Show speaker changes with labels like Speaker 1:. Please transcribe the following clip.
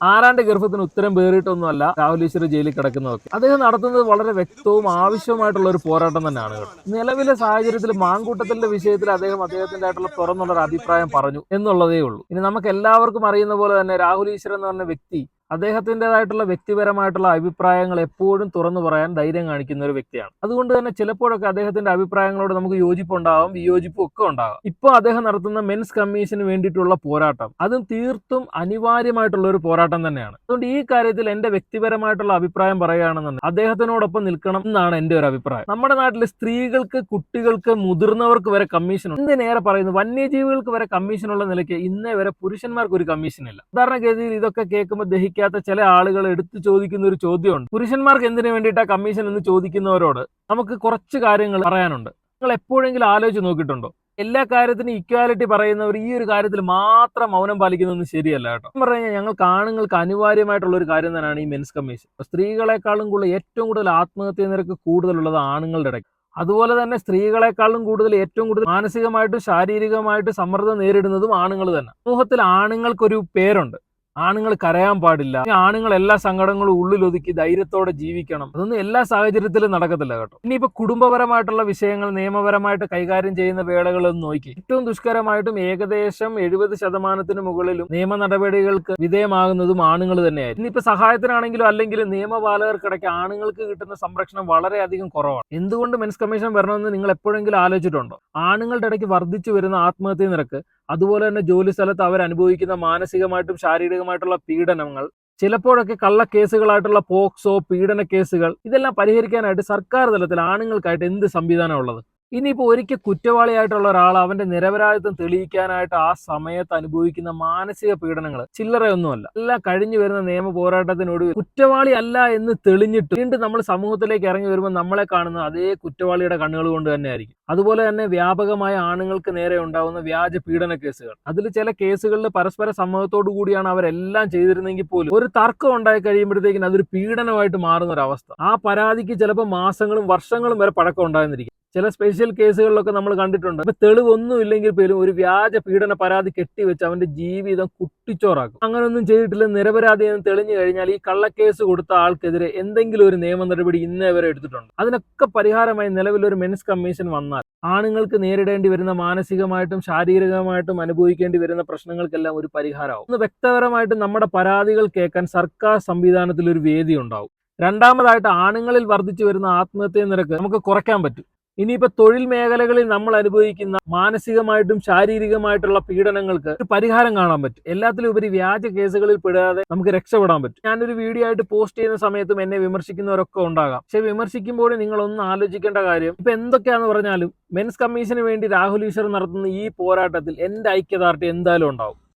Speaker 1: ആരാന്റെ ഗർഭത്തിന് ഉത്തരം പേറിയിട്ടൊന്നുമല്ല രാഹുൽ ഈശ്വർ ജയിലിൽ കിടക്കുന്നതൊക്കെ. അദ്ദേഹം നടത്തുന്നത് വളരെ വ്യക്തവും ആവശ്യവുമായിട്ടുള്ള ഒരു പോരാട്ടം തന്നെയാണ് നിലവിലെ സാഹചര്യത്തിൽ മാങ്കൂട്ടത്തിന്റെ വിഷയത്തിൽ അദ്ദേഹം അദ്ദേഹത്തിന്റെ ആയിട്ടുള്ള തുറന്നുള്ള ഒരു അഭിപ്രായം പറഞ്ഞു എന്നുള്ളതേ ഉള്ളൂ. ഇനി നമുക്ക് എല്ലാവർക്കും അറിയുന്ന പോലെ തന്നെ രാഹുൽ ഈശ്വർ എന്ന് പറഞ്ഞ വ്യക്തി അദ്ദേഹത്തിന്റെതായിട്ടുള്ള വ്യക്തിപരമായിട്ടുള്ള അഭിപ്രായങ്ങൾ എപ്പോഴും തുറന്നു പറയാൻ ധൈര്യം കാണിക്കുന്ന ഒരു വ്യക്തിയാണ്. അതുകൊണ്ട് തന്നെ ചിലപ്പോഴൊക്കെ അദ്ദേഹത്തിന്റെ അഭിപ്രായങ്ങളോട് നമുക്ക് യോജിപ്പുണ്ടാവും വിയോജിപ്പും ഒക്കെ ഉണ്ടാകും ഇപ്പോൾ അദ്ദേഹം നടത്തുന്ന മെൻസ് കമ്മീഷന് വേണ്ടിയിട്ടുള്ള പോരാട്ടം അതും തീർത്തും അനിവാര്യമായിട്ടുള്ള ഒരു പോരാട്ടം തന്നെയാണ്. അതുകൊണ്ട് ഈ കാര്യത്തിൽ എന്റെ വ്യക്തിപരമായിട്ടുള്ള അഭിപ്രായം പറയുകയാണെന്നുണ്ടെങ്കിൽ അദ്ദേഹത്തിനോടൊപ്പം നിൽക്കണം എന്നാണ് എന്റെ ഒരു അഭിപ്രായം. നമ്മുടെ നാട്ടിൽ സ്ത്രീകൾക്ക് കുട്ടികൾക്ക് മുതിർന്നവർക്ക് വരെ കമ്മീഷൻ ഉണ്ട് നേരെ പറയുന്നു വന്യജീവികൾക്ക് വരെ കമ്മീഷനുള്ള നിലയ്ക്ക് ഇന്നേ വരെ പുരുഷന്മാർക്ക് ഒരു കമ്മീഷൻ ഇല്ല സാധാരണഗതിയിൽ ഇതൊക്കെ കേൾക്കുമ്പോൾ ദഹിക്കാത്ത ചില ആളുകൾ എടുത്തു ചോദിക്കുന്ന ഒരു ചോദ്യമുണ്ട്. പുരുഷന്മാർക്ക് എന്തിനു വേണ്ടിയിട്ടാ കമ്മീഷൻ എന്ന് ചോദിക്കുന്നവരോട് നമുക്ക് കുറച്ച് കാര്യങ്ങൾ പറയാനുണ്ട്. നിങ്ങൾ എപ്പോഴെങ്കിലും ആലോചിച്ച് നോക്കിയിട്ടുണ്ടോ? എല്ലാ കാര്യത്തിനും ഇക്വാലിറ്റി പറയുന്നവർ ഈ ഒരു കാര്യത്തിൽ മാത്രം മൗനം പാലിക്കുന്നതൊന്നും ശരിയല്ല കേട്ടോ. പറഞ്ഞു കഴിഞ്ഞാൽ ഞങ്ങൾക്ക് ആണുങ്ങൾക്ക് അനിവാര്യമായിട്ടുള്ള ഒരു കാര്യം തന്നെയാണ് ഈ മെൻസ് കമ്മീഷൻ സ്ത്രീകളെക്കാളും കൂടുതൽ ഏറ്റവും കൂടുതൽ ആത്മഹത്യ നിരക്ക് കൂടുതലുള്ളത് ആണുങ്ങളുടെ ഇടയ്ക്ക്. അതുപോലെ തന്നെ സ്ത്രീകളെക്കാളും കൂടുതൽ ഏറ്റവും കൂടുതൽ മാനസികമായിട്ടും ശാരീരികമായിട്ടും സമ്മർദ്ദം നേരിടുന്നതും ആണുങ്ങൾ തന്നെ. സമൂഹത്തിൽ ആണുങ്ങൾക്കൊരു പേരുണ്ട്. ആണുങ്ങൾ കരയാൻ പാടില്ല. ആണുങ്ങൾ എല്ലാ സങ്കടങ്ങളും ഉള്ളിലൊതുക്കി ധൈര്യത്തോടെ ജീവിക്കണം. അതൊന്നും എല്ലാ സാഹചര്യത്തിലും നടക്കത്തില്ല കേട്ടോ. ഇനിയിപ്പോ കുടുംബപരമായിട്ടുള്ള വിഷയങ്ങൾ നിയമപരമായിട്ട് കൈകാര്യം ചെയ്യുന്ന വേളകളൊന്നും നോക്കി. ഏറ്റവും ദുഷ്കരമായിട്ടും ഏകദേശം എഴുപത് ശതമാനത്തിന് മുകളിലും നിയമ നടപടികൾക്ക് വിധേയമാകുന്നതും ആണുങ്ങൾ തന്നെയായിരുന്നു. ഇനിയിപ്പോ സഹായത്തിനാണെങ്കിലും അല്ലെങ്കിലും നിയമപാലകർക്കിടയ്ക്ക് ആണുങ്ങൾക്ക് കിട്ടുന്ന സംരക്ഷണം വളരെയധികം കുറവാണ്. എന്തുകൊണ്ട് മെൻസ് കമ്മീഷൻ വരണമെന്ന് നിങ്ങൾ എപ്പോഴെങ്കിലും ആലോചിച്ചിട്ടുണ്ടോ? ആണുങ്ങളുടെ ഇടയ്ക്ക് വർദ്ധിച്ചു വരുന്ന ആത്മഹത്യ നിരക്ക് അതുപോലെ തന്നെ ജോലി സ്ഥലത്ത് അവർ അനുഭവിക്കുന്ന മാനസികമായിട്ടും ശാരീരികമായിട്ടുള്ള പീഡനങ്ങൾ ചിലപ്പോഴൊക്കെ കള്ള കേസുകളായിട്ടുള്ള പോക്സോ പീഡന കേസുകൾ ഇതെല്ലാം പരിഹരിക്കാനായിട്ട് സർക്കാർ തലത്തിൽ ആണുങ്ങൾക്കായിട്ട് എന്ത് സംവിധാനം ഉള്ളത്? ഇനിയിപ്പോൾ ഒരിക്കൽ കുറ്റവാളിയായിട്ടുള്ള ഒരാൾ അവന്റെ നിരപരാധിത്വം തെളിയിക്കാനായിട്ട് ആ സമയത്ത് അനുഭവിക്കുന്ന മാനസിക പീഡനങ്ങൾ ചില്ലറയൊന്നുമല്ല. എല്ലാം കഴിഞ്ഞു വരുന്ന നിയമ പോരാട്ടത്തിനോട് കുറ്റവാളി അല്ല എന്ന് തെളിഞ്ഞിട്ട് വീണ്ടും നമ്മൾ സമൂഹത്തിലേക്ക് ഇറങ്ങി വരുമ്പോൾ നമ്മളെ കാണുന്ന അതേ കുറ്റവാളിയുടെ കണ്ണുകൾ കൊണ്ട് തന്നെ ആയിരിക്കും അതുപോലെ തന്നെ വ്യാപകമായ ആണുങ്ങൾക്ക് നേരെ ഉണ്ടാകുന്ന വ്യാജ പീഡന കേസുകൾ. അതിൽ ചില കേസുകളിൽ പരസ്പര സമ്മതത്തോടു കൂടിയാണ് അവരെല്ലാം ചെയ്തിരുന്നെങ്കിൽ പോലും ഒരു തർക്കം ഉണ്ടായി കഴിയുമ്പോഴത്തേക്കിന് അതൊരു പീഡനമായിട്ട് മാറുന്ന ഒരു അവസ്ഥ ആ പരാതിക്ക് ചിലപ്പോൾ മാസങ്ങളും വർഷങ്ങളും വരെ പഴക്കം ഉണ്ടായിരുന്നിരിക്കും. ചില സ്പെഷ്യൽ കേസുകളിലൊക്കെ നമ്മൾ കണ്ടിട്ടുണ്ട്. അപ്പൊ തെളിവൊന്നും ഇല്ലെങ്കിൽ പോലും ഒരു വ്യാജ പീഡന പരാതി കെട്ടിവെച്ച് അവന്റെ ജീവിതം കുട്ടിച്ചോറാക്കും. അങ്ങനൊന്നും ചെയ്തിട്ടില്ല നിരപരാധി എന്ന് തെളിഞ്ഞു കഴിഞ്ഞാൽ ഈ കള്ളക്കേസ് കൊടുത്ത ആൾക്കെതിരെ എന്തെങ്കിലും ഒരു നിയമ നടപടി ഇന്നേ വരെ എടുത്തിട്ടുണ്ട്. അതിനൊക്കെ പരിഹാരമായി നിലവിൽ ഒരു മെൻസ് കമ്മീഷൻ വന്നാൽ ആണുങ്ങൾക്ക് നേരിടേണ്ടി വരുന്ന മാനസികമായിട്ടും ശാരീരികമായിട്ടും അനുഭവിക്കേണ്ടി വരുന്ന പ്രശ്നങ്ങൾക്കെല്ലാം ഒരു പരിഹാരമാവും. ഒന്ന് വ്യക്തപരമായിട്ട് നമ്മുടെ പരാതികൾ കേൾക്കാൻ സർക്കാർ സംവിധാനത്തിൽ ഒരു വേദി ഉണ്ടാവും. രണ്ടാമതായിട്ട് ആണുങ്ങളിൽ വർദ്ധിച്ചു വരുന്ന ആത്മഹത്യ നിരക്ക് നമുക്ക് കുറയ്ക്കാൻ പറ്റും. ഇനിയിപ്പോ തൊഴിൽ മേഖലകളിൽ നമ്മൾ അനുഭവിക്കുന്ന മാനസികമായിട്ടും ശാരീരികമായിട്ടുള്ള പീഡനങ്ങൾക്ക് ഒരു പരിഹാരം കാണാൻ പറ്റും. എല്ലാത്തിലും ഉപരി വ്യാജ കേസുകളിൽ പെടാതെ നമുക്ക് രക്ഷപ്പെടാൻ പറ്റും. ഞാനൊരു വീഡിയോ ആയിട്ട് പോസ്റ്റ് ചെയ്യുന്ന സമയത്തും എന്നെ വിമർശിക്കുന്നവരൊക്കെ ഉണ്ടാകാം. പക്ഷെ വിമർശിക്കുമ്പോഴും നിങ്ങൾ ഒന്ന് ആലോചിക്കേണ്ട കാര്യം ഇപ്പൊ എന്തൊക്കെയാന്ന് പറഞ്ഞാലും മെൻസ് കമ്മീഷന് വേണ്ടി രാഹുൽ ഈശ്വർ നടത്തുന്ന ഈ പോരാട്ടത്തിൽ എന്റെ ഐക്യദാർഢ്യം എന്തായാലും ഉണ്ടാവും.